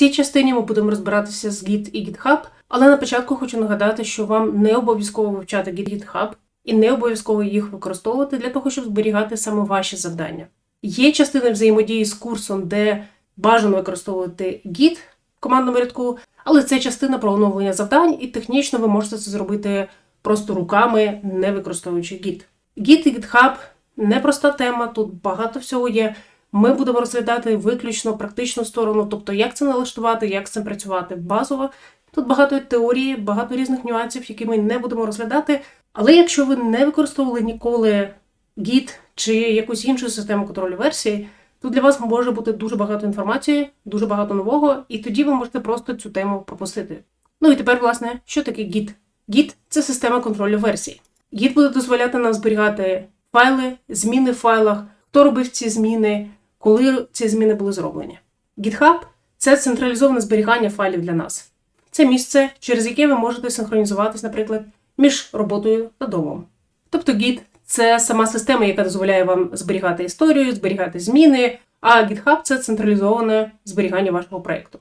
цій частині ми будемо розбиратися з Git і GitHub, але на початку хочу нагадати, що вам не обов'язково вивчати GitHub і не обов'язково їх використовувати для того, щоб зберігати саме ваші завдання. Є частини взаємодії з курсом, де бажано використовувати Git в командному рядку, але це частина про оновлення завдань, і технічно ви можете це зробити просто руками, не використовуючи Git. Git і GitHub непроста тема, тут багато всього є. Ми будемо розглядати виключно практичну сторону, тобто як це налаштувати, як з цим працювати базово. Тут багато теорії, багато різних нюансів, які ми не будемо розглядати. Але якщо ви не використовували ніколи Git чи якусь іншу систему контролю версії, то для вас може бути дуже багато інформації, дуже багато нового, і тоді ви можете просто цю тему пропустити. Ну і тепер, власне, що таке Git? Git – це система контролю версій. Git буде дозволяти нам зберігати файли, зміни в файлах, хто робив ці зміни, коли ці зміни були зроблені. GitHub – це централізоване зберігання файлів для нас. Це місце, через яке ви можете синхронізуватись, наприклад, між роботою та домом. Тобто Git – це сама система, яка дозволяє вам зберігати історію, зберігати зміни, а GitHub – це централізоване зберігання вашого проєкту.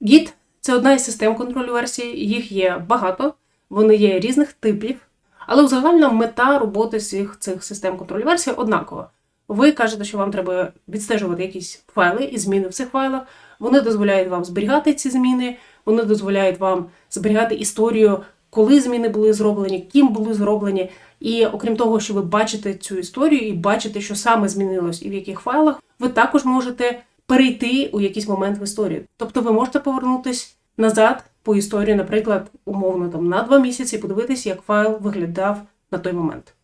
Git – це одна із систем контролю версій, їх є багато, вони є різних типів, але узагальна мета роботи всіх цих систем контролю версій однакова. Ви кажете, що вам треба відстежувати якісь файли і зміни в цих файлах. Вони дозволяють вам зберігати ці зміни, вони дозволяють вам зберігати історію, коли зміни були зроблені, ким були зроблені. І окрім того, що ви бачите цю історію і бачите, що саме змінилось і в яких файлах, ви також можете перейти у якийсь момент в історію. Тобто ви можете повернутись назад по історії, наприклад, умовно там на два місяці, і подивитись, як файл виглядав на той момент.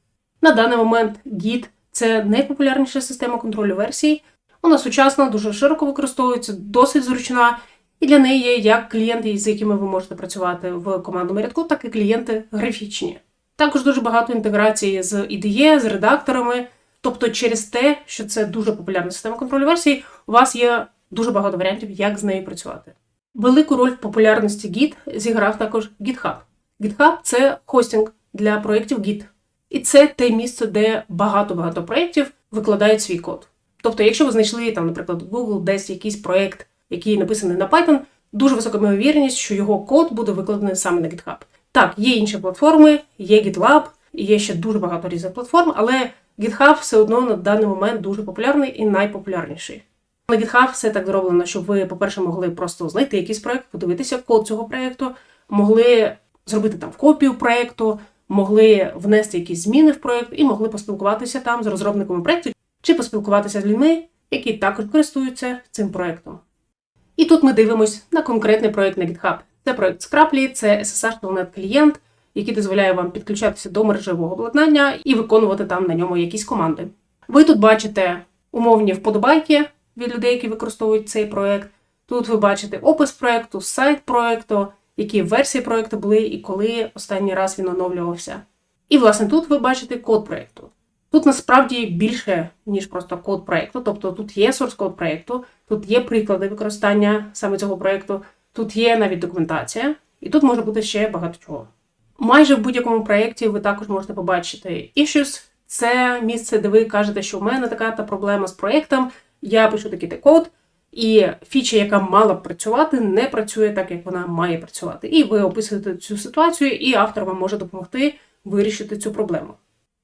На даний момент Git – це найпопулярніша система контролю версій. Вона сучасна, дуже широко використовується, досить зручна, і для неї є як клієнти, з якими ви можете працювати в командному рядку, так і клієнти графічні. Також дуже багато інтеграції з IDE, з редакторами. Тобто, через те, що це дуже популярна система контролю версій, у вас є дуже багато варіантів, як з нею працювати. Велику роль в популярності Git зіграв також GitHub. GitHub – це хостинг для проєктів Git. І це те місце, де багато-багато проєктів викладають свій код. Тобто, якщо ви знайшли там, наприклад, Google десь якийсь проєкт, який написаний на Python, дуже висока ймовірність, що його код буде викладений саме на GitHub. Так, є інші платформи, є GitLab, і є ще дуже багато різних платформ, але GitHub все одно на даний момент дуже популярний і найпопулярніший. На GitHub все так зроблено, щоб ви, по-перше, могли просто знайти якийсь проєкт, подивитися код цього проєкту, могли зробити там копію проєкту, могли внести якісь зміни в проєкт і могли поспілкуватися там з розробниками проєкту, чи поспілкуватися з людьми, які також користуються цим проєктом. І тут ми дивимось на конкретний проєкт на GitHub. Це проєкт Scraply, це SSH клієнт, який дозволяє вам підключатися до мережевого обладнання і виконувати там на ньому якісь команди. Ви тут бачите умовні вподобайки від людей, які використовують цей проєкт. Тут ви бачите опис проєкту, сайт проєкту, які версії проєкту були і коли останній раз він оновлювався. І, власне, тут ви бачите код проєкту. Тут насправді більше, ніж просто код проєкту, тобто тут є source код проєкту, тут є приклади використання саме цього проєкту, тут є навіть документація, і тут може бути ще багато чого. Майже в будь-якому проєкті ви також можете побачити issues. Це місце, де ви кажете, що в мене така та проблема з проєктом, я пишу такий код, і фіча, яка мала б працювати, не працює так, як вона має працювати. І ви описуєте цю ситуацію, і автор вам може допомогти вирішити цю проблему.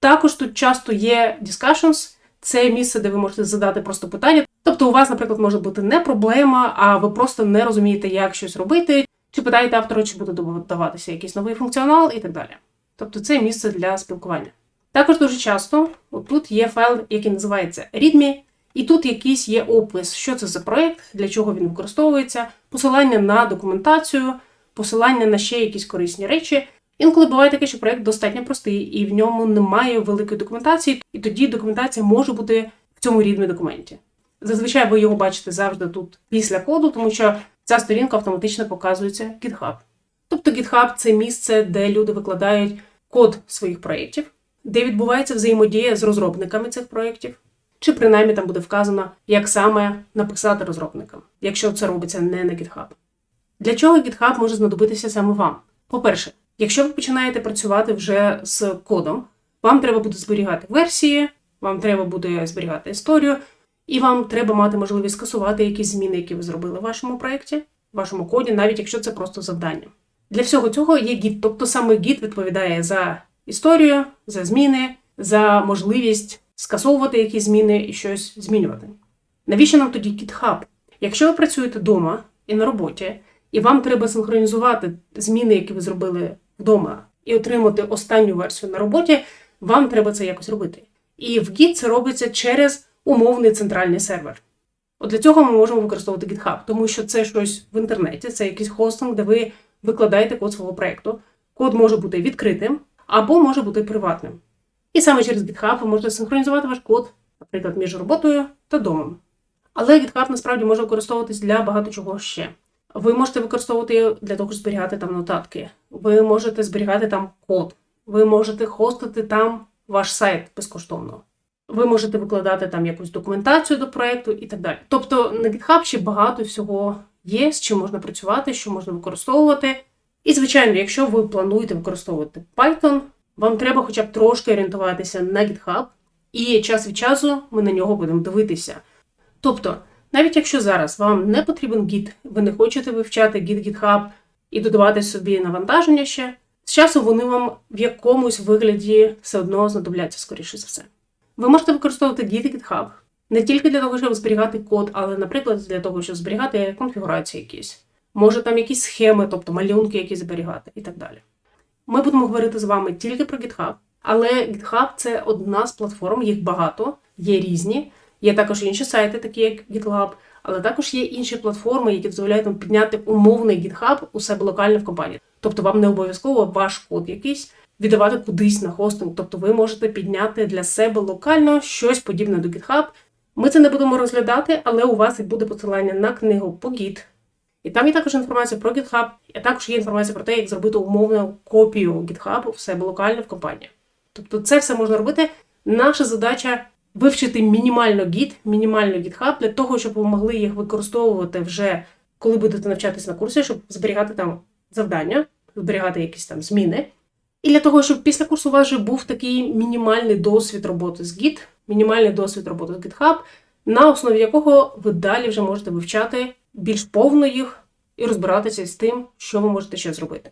Також тут часто є discussions, це місце, де ви можете задати просто питання. Тобто, у вас, наприклад, може бути не проблема, а ви просто не розумієте, як щось робити, чи питаєте автора, чи буде додаватися якийсь новий функціонал і так далі. Тобто, це місце для спілкування. Також дуже часто тут є файл, який називається README, і тут якийсь є опис, що це за проєкт, для чого він використовується, посилання на документацію, посилання на ще якісь корисні речі. Інколи буває таке, що проєкт достатньо простий, і в ньому немає великої документації, і тоді документація може бути в цьому рідмі документі. Зазвичай ви його бачите завжди тут після коду, тому що ця сторінка автоматично показується GitHub. Тобто GitHub – це місце, де люди викладають код своїх проєктів, де відбувається взаємодія з розробниками цих проєктів, чи принаймні там буде вказано, як саме написати розробникам, якщо це робиться не на GitHub. Для чого GitHub може знадобитися саме вам? По-перше, якщо ви починаєте працювати вже з кодом, вам треба буде зберігати версії, вам треба буде зберігати історію, і вам треба мати можливість скасувати якісь зміни, які ви зробили в вашому проєкті. вашому коді, навіть якщо це просто завдання. Для всього цього є гід, тобто саме гід відповідає за історію, за зміни, за можливість скасовувати якісь зміни і щось змінювати. Навіщо нам тоді GitHub? Якщо ви працюєте вдома і на роботі, і вам треба синхронізувати зміни, які ви зробили вдома, і отримати останню версію на роботі, вам треба це якось робити. І в Git це робиться через умовний центральний сервер. От для цього ми можемо використовувати GitHub, тому що це щось в інтернеті, це якийсь хостинг, де ви викладаєте код свого проєкту. Код може бути відкритим або може бути приватним. І саме через GitHub ви можете синхронізувати ваш код, наприклад, між роботою та домом. Але GitHub насправді може використовуватись для багато чого ще. Ви можете використовувати його для того, щоб зберігати там нотатки. Ви можете зберігати там код. Ви можете хостити там ваш сайт безкоштовно. Ви можете викладати там якусь документацію до проєкту і так далі. Тобто на GitHub ще багато всього є, з чим можна працювати, що можна використовувати. І, звичайно, якщо ви плануєте використовувати Python, вам треба хоча б трошки орієнтуватися на GitHub, і час від часу ми на нього будемо дивитися. Тобто, навіть якщо зараз вам не потрібен Git, ви не хочете вивчати Git GitHub і додавати собі навантаження ще, з часом вони вам в якомусь вигляді все одно знадобляться, скоріше за все. Ви можете використовувати Git GitHub не тільки для того, щоб зберігати код, але, наприклад, для того, щоб зберігати конфігурації якісь. Може там якісь схеми, тобто малюнки, які зберігати і так далі. Ми будемо говорити з вами тільки про GitHub, але GitHub це одна з платформ, їх багато, є різні. Є також інші сайти, такі як GitLab, але також є інші платформи, які дозволяють вам підняти умовний GitHub у себе локально в компанії. Тобто вам не обов'язково ваш код якийсь віддавати кудись на хостинг. Тобто ви можете підняти для себе локально щось подібне до GitHub. Ми це не будемо розглядати, але у вас і буде посилання на книгу по Git. І там є також інформація про GitHub, і також є інформація про те, як зробити умовну копію GitHub в себе локально в компанії. Тобто це все можна робити. Наша задача вивчити мінімально Git, мінімально GitHub для того, щоб ви могли їх використовувати вже коли будете навчатись на курсі, щоб зберігати там завдання, зберігати якісь там зміни. І для того, щоб після курсу у вас вже був такий мінімальний досвід роботи з Git, мінімальний досвід роботи з GitHub, на основі якого ви далі вже можете вивчати більш повно їх і розбиратися з тим, що ви можете ще зробити.